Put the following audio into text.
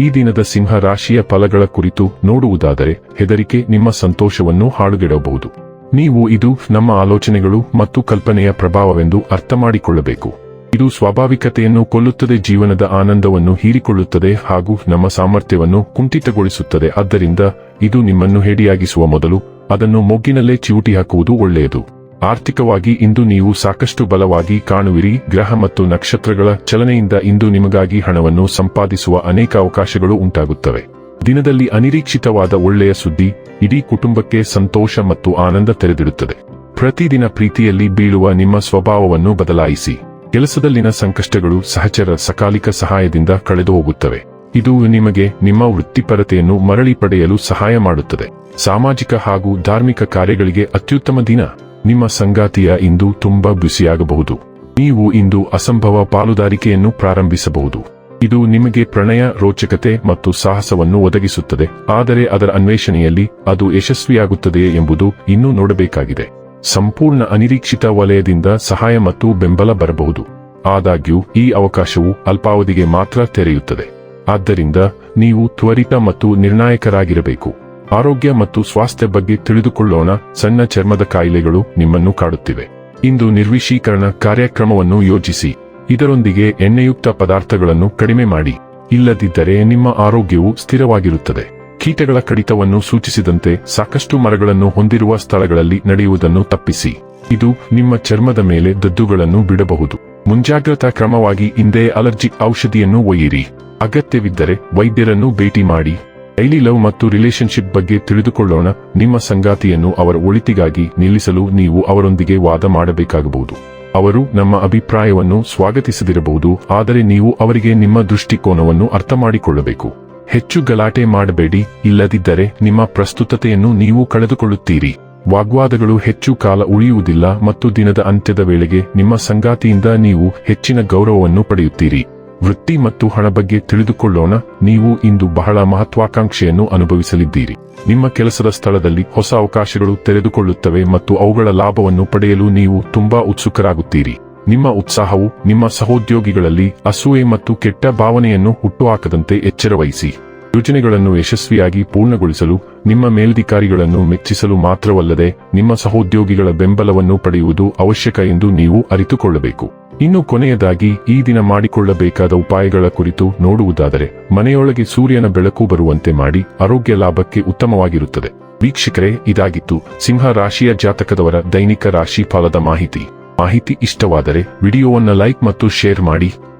ಈ ದಿನದ ಸಿಂಹ ರಾಶಿಯ ಫಲಗಳ ಕುರಿತು ನೋಡುವುದಾದರೆ ಹೆದರಿಕೆ ನಿಮ್ಮ ಸಂತೋಷವನ್ನು ಹಾಳುಗೆಡಬಹುದು ನೀವು ಇದು ನಮ್ಮ ಆಲೋಚನೆಗಳು ಮತ್ತು ಕಲ್ಪನೆಯ ಪ್ರಭಾವವೆಂದು ಅರ್ಥ ಮಾಡಿಕೊಳ್ಳಬೇಕು. ಇದು ಸ್ವಾಭಾವಿಕತೆಯನ್ನು ಕೊಲ್ಲುತ್ತದೆ, ಜೀವನದ ಆನಂದವನ್ನು ಹೀರಿಕೊಳ್ಳುತ್ತದೆ ಹಾಗೂ ನಮ್ಮ ಸಾಮರ್ಥ್ಯವನ್ನು ಕುಂಠಿತಗೊಳಿಸುತ್ತದೆ. ಆದ್ದರಿಂದ ಇದು ನಿಮ್ಮನ್ನು ಹೇಡಿಯಾಗಿಸುವ ಮೊದಲು ಅದನ್ನು ಮೊಗ್ಗಿನಲ್ಲೇ ಚಿವುಟಿ ಹಾಕುವುದು ಒಳ್ಳೆಯದು. ಆರ್ಥಿಕವಾಗಿ ಇಂದು ನೀವು ಸಾಕಷ್ಟು ಬಲವಾಗಿ ಕಾಣುವಿರಿ. ಗ್ರಹ ಮತ್ತು ನಕ್ಷತ್ರಗಳ ಚಲನೆಯಿಂದ ಇಂದು ನಿಮಗಾಗಿ ಹಣವನ್ನು ಸಂಪಾದಿಸುವ ಅನೇಕ ಅವಕಾಶಗಳು ಉಂಟಾಗುತ್ತವೆ. ದಿನದಲ್ಲಿ ಅನಿರೀಕ್ಷಿತವಾದ ಒಳ್ಳೆಯ ಸುದ್ದಿ, ಇಡೀ ಕುಟುಂಬಕ್ಕೆ ಸಂತೋಷ ಮತ್ತು ಆನಂದ ತೆರೆದಿಡುತ್ತದೆ. ಪ್ರತಿದಿನ ಪ್ರೀತಿಯಲ್ಲಿ ಬೀಳುವ ನಿಮ್ಮ ಸ್ವಭಾವವನ್ನು ಬದಲಾಯಿಸಿ. ಕೆಲಸದಲ್ಲಿನ ಸಂಕಷ್ಟಗಳು ಸಹಚರ ಸಕಾಲಿಕ ಸಹಾಯದಿಂದ ಕಳೆದು ಹೋಗುತ್ತವೆ ಇದು ನಿಮಗೆ ನಿಮ್ಮ ವೃತ್ತಿಪರತೆಯನ್ನು ಮರಳಿ ಪಡೆಯಲು ಸಹಾಯ ಮಾಡುತ್ತದೆ. ಸಾಮಾಜಿಕ ಹಾಗೂ ಧಾರ್ಮಿಕ ಕಾರ್ಯಗಳಿಗೆ ಅತ್ಯುತ್ತಮ ದಿನ. ನಿಮ್ಮ ಸಂಗಾತಿಯ ಇಂದು ತುಂಬಾ ಬ್ಯುಸಿಯಾಗಬಹುದು. ನೀವು ಇಂದು ಅಸಂಭವ ಪಾಲುದಾರಿಕೆಯನ್ನು ಪ್ರಾರಂಭಿಸಬಹುದು. ಇದು ನಿಮಗೆ ಪ್ರಣಯ, ರೋಚಕತೆ ಮತ್ತು ಸಾಹಸವನ್ನು ಒದಗಿಸುತ್ತದೆ. ಆದರೆ ಅದರ ಅನ್ವೇಷಣೆಯಲ್ಲಿ ಅದು ಯಶಸ್ವಿಯಾಗುತ್ತದೆಯೇ ಎಂಬುದು ಇನ್ನೂ ನೋಡಬೇಕಾಗಿದೆ. ಸಂಪೂರ್ಣ ಅನಿರೀಕ್ಷಿತ ವಲಯದಿಂದ ಸಹಾಯ ಮತ್ತು ಬೆಂಬಲ ಬರಬಹುದು. ಆದಾಗ್ಯೂ, ಈ ಅವಕಾಶವು ಅಲ್ಪಾವಧಿಗೆ ಮಾತ್ರ ತೆರೆಯುತ್ತದೆ. ಆದ್ದರಿಂದ, ನೀವು ತ್ವರಿತ ಮತ್ತು ನಿರ್ಣಾಯಕರಾಗಿರಬೇಕು. ಆರೋಗ್ಯ ಮತ್ತು ಸ್ವಾಸ್ಥ್ಯ ಬಗ್ಗೆ ತಿಳಿದುಕೊಳ್ಳೋಣ. ಸಣ್ಣ ಚರ್ಮದ ಕಾಯಿಲೆಗಳು ನಿಮ್ಮನ್ನು ಕಾಡುತ್ತಿವೆ. ಇಂದು ನಿರ್ವಿಶೀಕರಣ ಕಾರ್ಯಕ್ರಮವನ್ನು ಯೋಜಿಸಿ. ಇದರೊಂದಿಗೆ ಎಣ್ಣೆಯುಕ್ತ ಪದಾರ್ಥಗಳನ್ನು ಕಡಿಮೆ ಮಾಡಿ. ಇಲ್ಲದಿದ್ದರೆ ನಿಮ್ಮ ಆರೋಗ್ಯವು ಸ್ಥಿರವಾಗಿರುತ್ತದೆ. ಕೀಟಗಳ ಕಡಿತವನ್ನು ಸೂಚಿಸಿದಂತೆ ಸಾಕಷ್ಟು ಮರಗಳನ್ನು ಹೊಂದಿರುವ ಸ್ಥಳಗಳಲ್ಲಿ ನಡೆಯುವುದನ್ನು ತಪ್ಪಿಸಿ. ಇದು ನಿಮ್ಮ ಚರ್ಮದ ಮೇಲೆ ದದ್ದುಗಳನ್ನು ಬಿಡಬಹುದು. ಮುಂಜಾಗ್ರತಾ ಕ್ರಮವಾಗಿ ಇಂದೇ ಅಲರ್ಜಿ ಔಷಧಿಯನ್ನು ಒಯ್ಯಿರಿ. ಅಗತ್ಯವಿದ್ದರೆ ವೈದ್ಯರನ್ನು ಭೇಟಿ ಮಾಡಿ. ಡೈಲಿ ಲವ್ ಮತ್ತು ರಿಲೇಶನ್ಶಿಪ್ ಬಗ್ಗೆ ತಿಳಿದುಕೊಳ್ಳೋಣ. ನಿಮ್ಮ ಸಂಗಾತಿಯನ್ನು ಅವರ ಒಳಿತಿಗಾಗಿ ನಿಲ್ಲಿಸಲು ನೀವು ಅವರೊಂದಿಗೆ ವಾದ ಮಾಡಬೇಕಾಗಬಹುದು. ಅವರು ನಮ್ಮ ಅಭಿಪ್ರಾಯವನ್ನು ಸ್ವಾಗತಿಸದಿರಬಹುದು, ಆದರೆ ನೀವು ಅವರಿಗೆ ನಿಮ್ಮ ದೃಷ್ಟಿಕೋನವನ್ನು ಅರ್ಥ ಮಾಡಿಕೊಳ್ಳಬೇಕು ಹೆಚ್ಚು ಗಲಾಟೆ ಮಾಡಬೇಡಿ, ಇಲ್ಲದಿದ್ದರೆ ನಿಮ್ಮ ಪ್ರಸ್ತುತತೆಯನ್ನು ನೀವು ಕಳೆದುಕೊಳ್ಳುತ್ತೀರಿ. ವಾಗ್ವಾದಗಳು ಹೆಚ್ಚು ಕಾಲ ಉಳಿಯುವುದಿಲ್ಲ ಮತ್ತು ದಿನದ ಅಂತ್ಯದ ವೇಳೆಗೆ ನಿಮ್ಮ ಸಂಗಾತಿಯಿಂದ ನೀವು ಹೆಚ್ಚಿನ ಗೌರವವನ್ನು ಪಡೆಯುತ್ತೀರಿ. ವೃತ್ತಿ ಮತ್ತು ಹಣ ಬಗ್ಗೆ ತಿಳಿದುಕೊಳ್ಳೋಣ. ನೀವು ಇಂದು ಬಹಳ ಮಹತ್ವಾಕಾಂಕ್ಷೆಯನ್ನು ಅನುಭವಿಸಲಿದ್ದೀರಿ. ನಿಮ್ಮ ಕೆಲಸದ ಸ್ಥಳದಲ್ಲಿ ಹೊಸ ಅವಕಾಶಗಳು ತೆರೆದುಕೊಳ್ಳುತ್ತವೆ ಮತ್ತು ಅವುಗಳ ಲಾಭವನ್ನು ಪಡೆಯಲು ನೀವು ತುಂಬಾ ಉತ್ಸುಕರಾಗುತ್ತೀರಿ. ನಿಮ್ಮ ಉತ್ಸಾಹವು ನಿಮ್ಮ ಸಹೋದ್ಯೋಗಿಗಳಲ್ಲಿ ಅಸೂಯೆ ಮತ್ತು ಕೆಟ್ಟ ಭಾವನೆಯನ್ನು ಹುಟ್ಟುಹಾಕದಂತೆ ಎಚ್ಚರವಹಿಸಿ. ಯೋಜನೆಗಳನ್ನು ಯಶಸ್ವಿಯಾಗಿ ಪೂರ್ಣಗೊಳಿಸಲು, ನಿಮ್ಮ ಮೇಲಧಿಕಾರಿಗಳನ್ನು ಮೆಚ್ಚಿಸಲು ಮಾತ್ರವಲ್ಲದೆ, ನಿಮ್ಮ ಸಹೋದ್ಯೋಗಿಗಳ ಬೆಂಬಲವನ್ನು ಪಡೆಯುವುದು ಅವಶ್ಯಕ ಎಂದು ನೀವು ಅರಿತುಕೊಳ್ಳಬೇಕು. ಇನ್ನು ಕೊನೆಯದಾಗಿ, ಈ ದಿನ ಮಾಡಿಕೊಳ್ಳಬೇಕಾದ ಉಪಾಯಗಳ ಕುರಿತು ನೋಡುವುದಾದರೆ, ಮನೆಯೊಳಗೆ ಸೂರ್ಯನ ಬೆಳಕು ಬರುವಂತೆ ಮಾಡಿ ಆರೋಗ್ಯ ಲಾಭಕ್ಕೆ ಉತ್ತಮವಾಗಿರುತ್ತದೆ. ವೀಕ್ಷಕರೇ, ಇದಾಗಿತ್ತು ಸಿಂಹ ರಾಶಿಯ ಜಾತಕದವರ ದೈನಿಕ ರಾಶಿ ಫಲದ ಮಾಹಿತಿ. ಮಾಹಿತಿ ಇಷ್ಟವಾದರೆ, ವಿಡಿಯೋವನ್ನು ಲೈಕ್ ಮತ್ತು ಶೇರ್ ಮಾಡಿ.